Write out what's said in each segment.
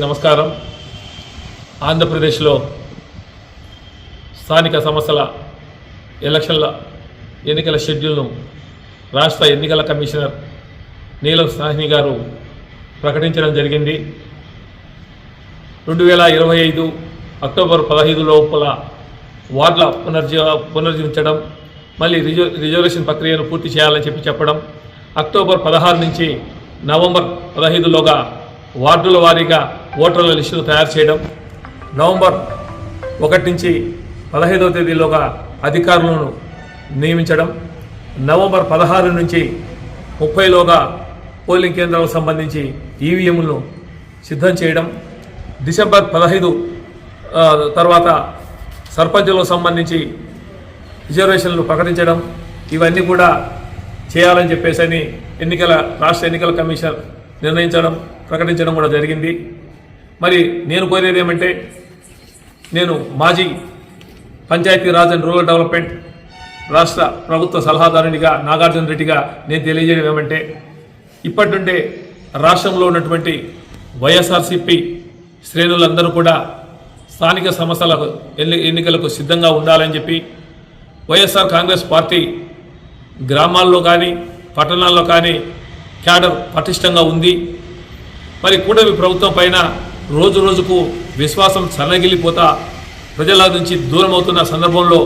నమస్కారం. ఆంధ్రప్రదేశ్లో స్థానిక సంస్థల ఎలక్షన్ల ఎన్నికల షెడ్యూల్ను రాష్ట్ర ఎన్నికల కమిషనర్ నీలం సాహ్ని గారు ప్రకటించడం జరిగింది. రెండు వేల ఇరవై ఐదు అక్టోబర్ పదహైదు లోపల వార్డుల పునర్జీ పునర్జీవించడం మళ్ళీ రిజర్వ్ రిజర్వేషన్ ప్రక్రియను పూర్తి చేయాలని చెప్పి చెప్పడం అక్టోబర్ పదహారు నుంచి నవంబర్ పదహైదులోగా వార్డుల వారీగా ఓటర్ల లిస్టులు తయారు చేయడం నవంబర్ ఒకటి నుంచి పదహైదవ తేదీలోగా అధికారులను నియమించడం నవంబర్ పదహారు నుంచి ముప్పైలోగా పోలింగ్ కేంద్రాలకు సంబంధించి ఈవీఎంలను సిద్ధం చేయడం డిసెంబర్ పదహైదు తర్వాత సర్పంచులకు సంబంధించి రిజర్వేషన్లు ప్రకటించడం ఇవన్నీ కూడా చేయాలని చెప్పేసి అని ఎన్నికల రాష్ట్ర ఎన్నికల కమిషన్ నిర్ణయించడం ప్రకటించడం కూడా జరిగింది. మరి నేను కోరేది ఏమంటే నేను మాజీ పంచాయతీరాజ్ అండ్ రూరల్ డెవలప్మెంట్ రాష్ట్ర ప్రభుత్వ సలహాదారునిగా నాగార్జున రెడ్డిగా నేను తెలియజేయడం ఏమంటే ఇప్పటి నుండే రాష్ట్రంలో ఉన్నటువంటి వైఎస్ఆర్సిపి శ్రేణులందరూ కూడా స్థానిక సమస్యలకు ఎన్ని ఎన్నికలకు సిద్ధంగా ఉండాలని చెప్పి వైఎస్ఆర్ కాంగ్రెస్ పార్టీ గ్రామాల్లో కానీ పట్టణాల్లో కానీ క్యాడర్ పటిష్టంగా ఉంది. మరి కూటమి ప్రభుత్వం పైన రోజు రోజుకు విశ్వాసం సన్నగిల్లిపోతా ప్రజల నుంచి దూరం అవుతున్న సందర్భంలో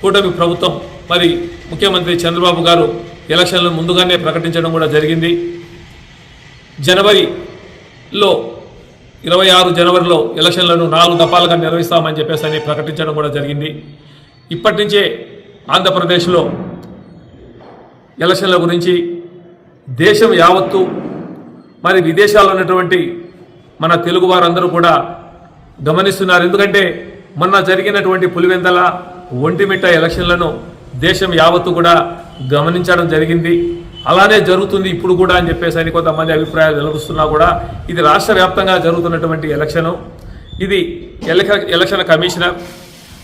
కూటమి ప్రభుత్వం మరి ముఖ్యమంత్రి చంద్రబాబు గారు ఎలక్షన్లు ముందుగానే ప్రకటించడం కూడా జరిగింది. జనవరిలో ఇరవై ఆరు జనవరిలో ఎలక్షన్లను నాలుగు దఫాలుగా నిర్వహిస్తామని చెప్పేసి అని ప్రకటించడం కూడా జరిగింది. ఇప్పటి నుంచే ఆంధ్రప్రదేశ్లో ఎలక్షన్ల గురించి దేశం యావత్తు మరి విదేశాల్లో ఉన్నటువంటి మన తెలుగు వారందరూ కూడా గమనిస్తున్నారు. ఎందుకంటే మొన్న జరిగినటువంటి పులివెందల ఒంటిమిట్ట ఎలక్షన్లను దేశం యావత్తు కూడా గమనించడం జరిగింది. అలానే జరుగుతుంది ఇప్పుడు కూడా అని చెప్పేసి అని కొంతమంది అభిప్రాయాలు వెలువరుస్తున్నా కూడా ఇది రాష్ట్ర వ్యాప్తంగా జరుగుతున్నటువంటి ఎలక్షను. ఇది ఎలక్షన్ కమిషనర్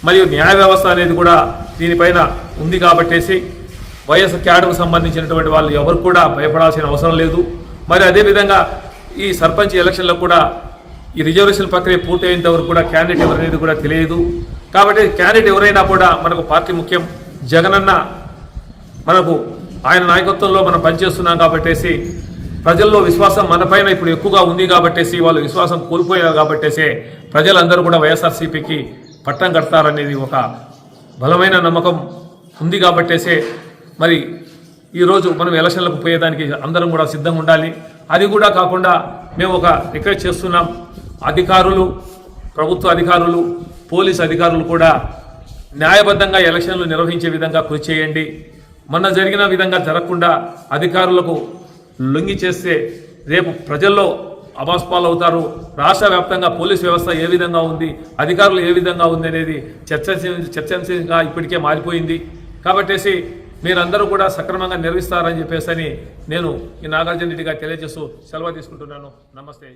మరియు న్యాయ వ్యవస్థ అనేది కూడా దీనిపైన ఉంది కాబట్టేసి వైఎస్ క్యాడర్కు సంబంధించినటువంటి వాళ్ళు ఎవరు కూడా భయపడాల్సిన అవసరం లేదు. మరి అదేవిధంగా ఈ సర్పంచ్ ఎలక్షన్లో కూడా ఈ రిజర్వేషన్ ప్రక్రియ పూర్తయ్యేంత వరకు కూడా క్యాండిడేట్ ఎవరనేది కూడా తెలియదు. కాబట్టి క్యాండిడేట్ ఎవరైనా కూడా మనకు పార్టీ ముఖ్యం. జగనన్న మనకు ఆయన నాయకత్వంలో మనం పనిచేస్తున్నాం కాబట్టేసి ప్రజల్లో విశ్వాసం మనపైన ఇప్పుడు ఎక్కువగా ఉంది కాబట్టేసి వాళ్ళు విశ్వాసం కోల్పోయారు కాబట్టేసి ప్రజలందరూ కూడా వైఎస్ఆర్సీపీకి పట్టం కడతారనేది ఒక బలమైన నమ్మకం ఉంది కాబట్టేసే మరి ఈరోజు మనం ఎలక్షన్లకు పోయేదానికి అందరం కూడా సిద్ధంగా ఉండాలి. అది కూడా కాకుండా మేము ఒక రిక్వెస్ట్ చేస్తున్నాం. అధికారులు ప్రభుత్వ అధికారులు పోలీస్ అధికారులు కూడా న్యాయబద్ధంగా ఎలక్షన్లు నిర్వహించే విధంగా కృషి చేయండి. మొన్న జరిగిన విధంగా జరగకుండా అధికారులకు లొంగి చేస్తే రేపు ప్రజల్లో అబాస్పాలు అవుతారు రాష్ట్ర వ్యాప్తంగా పోలీస్ వ్యవస్థ ఏ విధంగా ఉంది అధికారులు ఏ విధంగా ఉంది అనేది చర్చ చర్చంశంగా ఇప్పటికే మారిపోయింది. కాబట్టేసి మీరందరూ కూడా సక్రమంగా నిర్వహిస్తారని చెప్పేసి అని నేను ఈ నాగార్జున రెడ్డిగా తెలియజేస్తూ సెలవు తీసుకుంటున్నాను. నమస్తే.